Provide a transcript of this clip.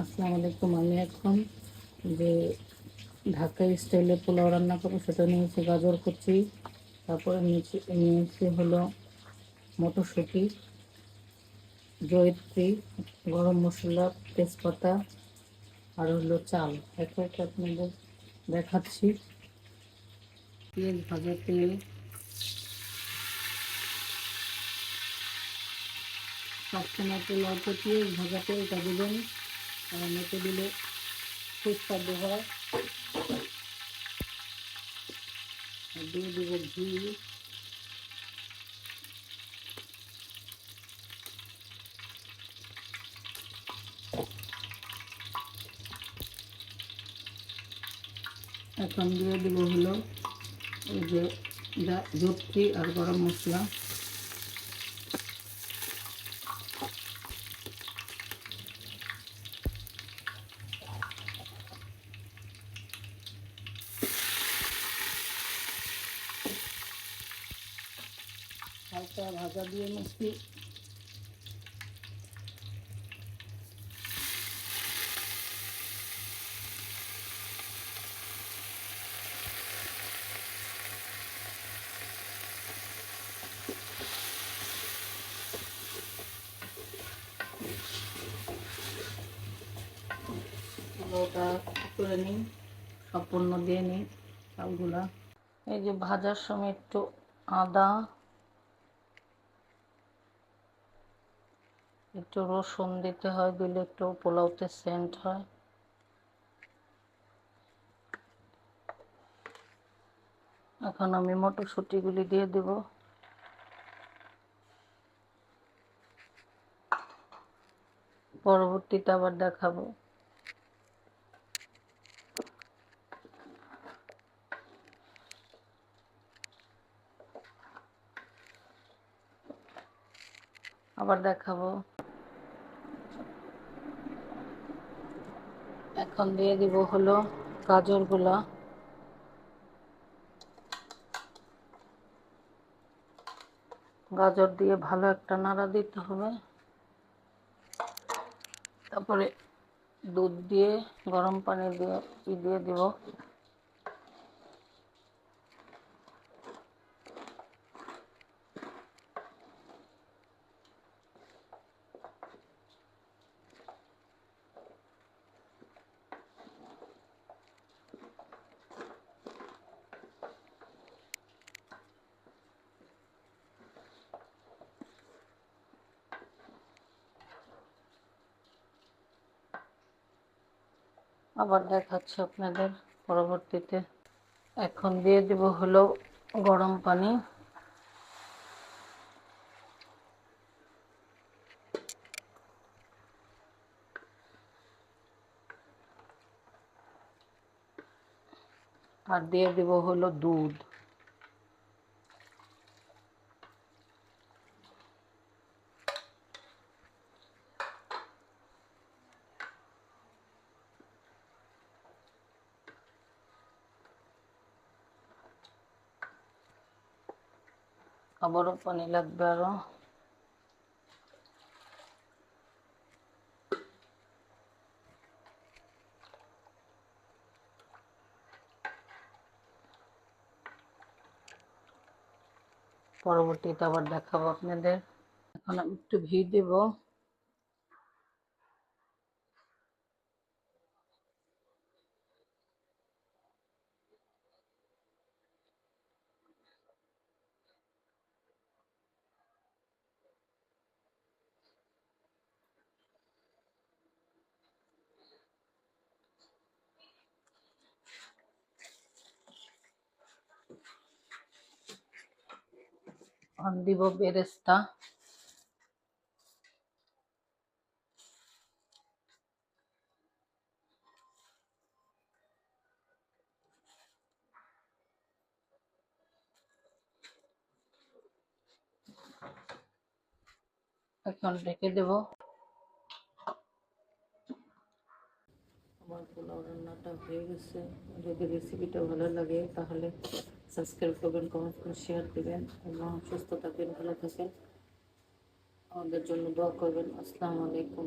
আসসালামু আলাইকুম, আমি এখন যে ঢাকা স্টাইলে পোলাও রান্না করব সেটা নিয়েছি গাজর কুচি, তারপরে নিয়েছি নিয়েছি হলো মটরশুঁটি, জয়িত্রী, গরম মশলা, তেজপাতা, আর হলো চাল। এক এক আপনাদের দেখাচ্ছি। পেঁয়াজ, ভাজা তেল সবসময় পোলাওতে পেঁয়াজ ভাজা তেলটা দেবেন। আর মেটে দিলে সুস্বাদু হয় আর দিয়ে দেবো ঘি এখন দিয়ে দেবো হলো এই যে জপটি আর গরম মশলা হালকা ভাজা দিয়ে নিচ্ছি করে সম্পূর্ণ দিয়ে নিই চালগুলা। এই যে ভাজার সময় একটু আদা একটু রসুন দিতে হয়, দিলে একটু পোলাওতে সেন্ট হয়। এখন আমি মটরশুঁটিগুলি দিয়ে দেব। পরবর্তীতে আবার দেখাবো। আবার দেখাবো। এখন দিয়ে দিব হলো গাজরগুলা। গাজর দিয়ে ভালো একটা নাড়া দিতে হবে। তারপরে দুধ দিয়ে, গরম পানি দিয়ে দিয়ে দিব। আবার দেখাচ্ছি আপনাদের পরবর্তীতে। এখন দিয়ে দেব হলো গরম পানি। আর দিয়ে দেব হলো দুধ। আবারও পানি লাগবে আরও। পরবর্তীতে আবার দেখাবো আপনাদের। এখন আমি একটু ঘি দেব। আর দিব বেরেস্তা এখন রেখে দেব আমার পোলাও রান্নাটা হয়ে গেছে। যদি রেসিপিটা ভালো লাগে তাহলে সাবস্ক্রাইব করবেন কমেন্ট করে শেয়ার দেবেন এবং সুস্থ থাকবেন ভালো থাকেন। আমাদের জন্য দোয়া করবেন। আসসালামু আলাইকুম।